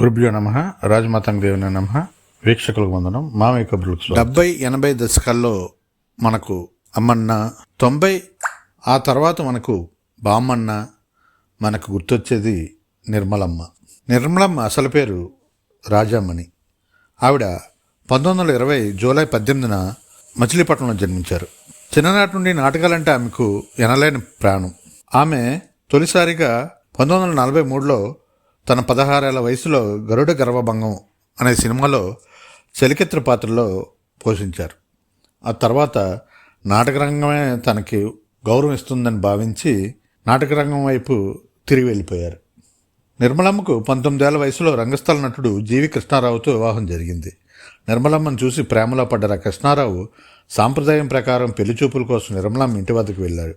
గురుభ్యో నమ రాజమాతంగ దేవుని నమ వీక్షకులకు వందనం. మామయ్య కబుర్లు డెబ్బై ఎనభై దశకాల్లో మనకు అమ్మన్న తొంభై ఆ తర్వాత మనకు బామ్మన్న మనకు గుర్తొచ్చేది నిర్మలమ్మ. నిర్మలమ్మ అసలు పేరు రాజామణి. ఆవిడ పంతొమ్మిది వందల ఇరవై జూలై పద్దెనిమిదిన మచిలీపట్నంలో జన్మించారు. చిన్ననాటి నుండి నాటకాలంటే ఆమెకు ఎనలేని ప్రాణం. ఆమె తొలిసారిగా పంతొమ్మిది వందల నలభై మూడులో తన పదహారేళ్ళ వయసులో గరుడ గర్వభంగం అనే సినిమాలో చలికిత్ర పాత్రలో పోషించారు. ఆ తర్వాత నాటకరంగమే తనకి గౌరవం ఇస్తుందని భావించి నాటకరంగం వైపు తిరిగి వెళ్ళిపోయారు. నిర్మలమ్మకు పంతొమ్మిదేళ్ళ వయసులో రంగస్థల నటుడు జీవి కృష్ణారావుతో వివాహం జరిగింది. నిర్మలమ్మను చూసి ప్రేమలో పడ్డ కృష్ణారావు సాంప్రదాయం ప్రకారం పెళ్ళి చూపుల కోసం నిర్మలమ్మ ఇంటి వద్దకు వెళ్ళాడు.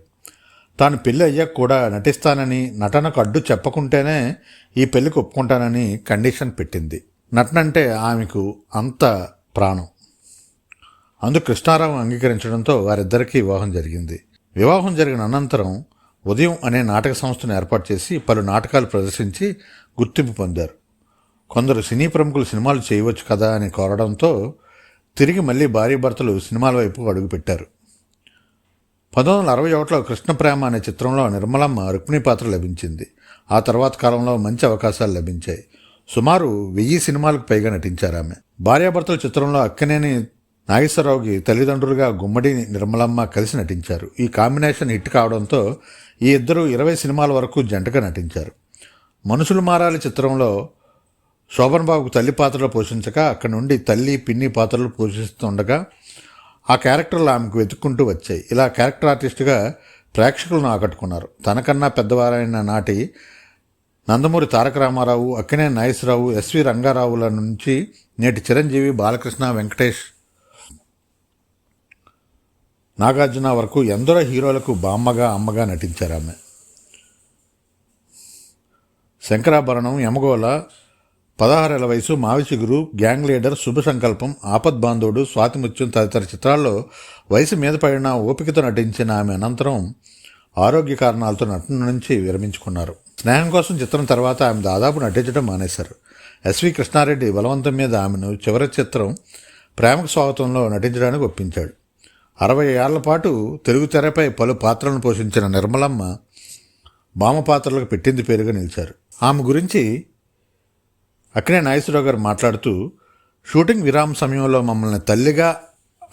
తాను పెళ్ళి అయ్యాక కూడా నటిస్తానని నటనకు అడ్డు చెప్పకుంటేనే ఈ పెళ్ళికి ఒప్పుకుంటానని కండిషన్ పెట్టింది. నటన అంటే ఆమెకు అంత ప్రాణం. అందు కృష్ణారావు అంగీకరించడంతో వారిద్దరికీ వివాహం జరిగింది. వివాహం జరిగిన అనంతరం ఉదయం అనే నాటక సంస్థను ఏర్పాటు చేసి పలు నాటకాలు ప్రదర్శించి గుర్తింపు పొందారు. కొందరు సినీ ప్రముఖులు సినిమాలు చేయవచ్చు కదా అని కోరడంతో తిరిగి మళ్ళీ భార్య భర్తలు సినిమాల వైపు అడుగుపెట్టారు. పంతొమ్మిది వందల అరవై ఒకటిలో కృష్ణప్రేమ అనే చిత్రంలో నిర్మలమ్మ రుక్మిణి పాత్ర లభించింది. ఆ తర్వాత కాలంలో మంచి అవకాశాలు లభించాయి. సుమారు వెయ్యి సినిమాలకు పైగా నటించారు ఆమె. భార్యాభర్తల చిత్రంలో అక్కనేని నాగేశ్వరరావుకి తల్లిదండ్రులుగా గుమ్మడి నిర్మలమ్మ కలిసి నటించారు. ఈ కాంబినేషన్ హిట్ కావడంతో ఈ ఇద్దరు ఇరవై సినిమాల వరకు జంటగా నటించారు. మనుషులు మారాలి చిత్రంలో శోభన్ బాబుకు తల్లి పాత్రలు పోషించక అక్కడి నుండి తల్లి పిన్ని పాత్రలు పోషిస్తుండగా ఆ క్యారెక్టర్లు ఆమెకు వెతుక్కుంటూ వచ్చాయి. ఇలా క్యారెక్టర్ ఆర్టిస్ట్గా ప్రేక్షకులను ఆకట్టుకున్నారు తనకన్నా పెద్దవారైన నాటి నందమూరి తారక రామారావు అక్కినే నాగేశ్వరరావు ఎస్వి రంగారావుల నుంచి నేటి చిరంజీవి బాలకృష్ణ వెంకటేష్ నాగార్జున వరకు ఎందరో హీరోలకు బామ్మగా అమ్మగా నటించారు ఆమె. శంకరాభరణం యమగోళ పదహారేళ్ళ వయసు మావిసిగురు గ్యాంగ్ లీడర్ శుభ సంకల్పం ఆపద్ బాంధవుడు స్వాతిముత్యం తదితర చిత్రాల్లో వయసు మీద పడిన ఓపికతో నటించిన ఆమె అనంతరం ఆరోగ్య కారణాలతో నటన నుంచి విరమించుకున్నారు. స్నేహం కోసం చిత్రం తర్వాత ఆమె దాదాపు నటించడం మానేశారు. ఎస్వి కృష్ణారెడ్డి బలవంతం మీద ఆమెను చివరి చిత్రం ప్రేమకు స్వాగతంలో నటించడానికి ఒప్పించాడు. అరవై ఏళ్ళ పాటు తెలుగు తెరపై పలు పాత్రలను పోషించిన నిర్మలమ్మ భామ పాత్రలకు పెట్టింది పేరుగా నిలిచారు. ఆమె గురించి అక్కడే నాగేశ్వరరావు గారు మాట్లాడుతూ షూటింగ్ విరామ సమయంలో మమ్మల్ని తల్లిగా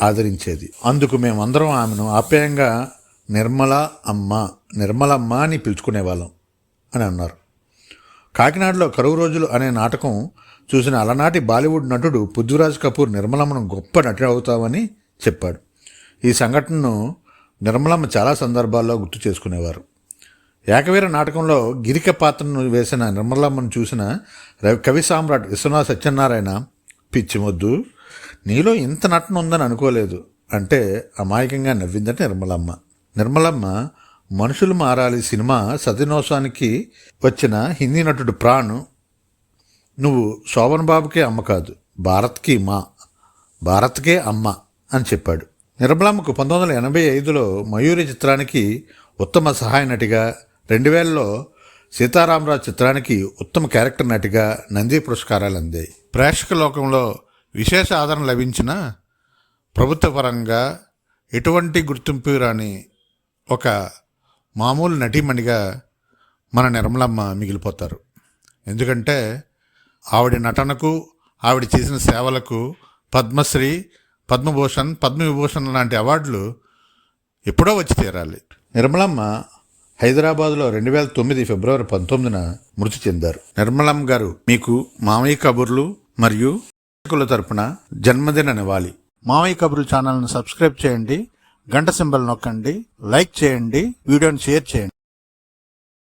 ఆదరించేది. అందుకు మేమందరం ఆమెను ఆప్యాయంగా నిర్మల అమ్మ నిర్మలమ్మ అని పిలుచుకునేవాళ్ళం అని అన్నారు. కాకినాడలో కరువు రోజులు అనే నాటకం చూసిన అలనాటి బాలీవుడ్ నటుడు పృథ్వీరాజ్ కపూర్ నిర్మలమ్మను గొప్ప నటుడు అవుతామని చెప్పాడు. ఈ సంఘటనను నిర్మలమ్మ చాలా సందర్భాల్లో గుర్తు చేసుకునేవారు. ఏకవీర నాటకంలో గిరిక పాత్రను వేసిన నిర్మలమ్మను చూసిన రవి కవి సామ్రాట్ విశ్వనాథ సత్యనారాయణ పిచ్చిమొద్దు నీలో ఇంత నటన ఉందని అనుకోలేదు అంటే అమాయకంగా నవ్విందట నిర్మలమ్మ. నిర్మలమ్మ మనుషులు మారాలి సినిమా సతినోత్సవానికి వచ్చిన హిందీ నటుడు ప్రాణ్. నువ్వు శోభన్ బాబుకే అమ్మ కాదు భారత్కి మా భారత్కే అమ్మ అని చెప్పాడు. నిర్మలమ్మకు పంతొమ్మిది వందల ఎనభై ఐదులో మయూరి చిత్రానికి ఉత్తమ సహాయ నటిగా రెండు వేలలో సీతారామరాజు చిత్రానికి ఉత్తమ క్యారెక్టర్ నటిగా నంది పురస్కారాలు అందాయి. ప్రేక్షక లోకంలో విశేష ఆదరణ లభించిన ప్రభుత్వ పరంగా ఎటువంటి గుర్తింపు రాని ఒక మామూలు నటీమణిగా మన నిర్మలమ్మ మిగిలిపోతారు. ఎందుకంటే ఆవిడ నటనకు ఆవిడ చేసిన సేవలకు పద్మశ్రీ పద్మభూషణ్ పద్మవిభూషణ్ లాంటి అవార్డులు ఎప్పుడో వచ్చి తీరాలి. నిర్మలమ్మ హైదరాబాద్లో రెండు వేల తొమ్మిది ఫిబ్రవరి పంతొమ్మిదిన మృతి చెందారు. నిర్మలం గారు మీకు మామయ్య కబుర్లు మరియు ప్రేక్షకుల తరపున జన్మదిన నివాళి. మామయ్య కబుర్లు ఛానల్ను సబ్స్క్రైబ్ చేయండి గంట సింబల్ నొక్కండి లైక్ చేయండి వీడియోని షేర్ చేయండి.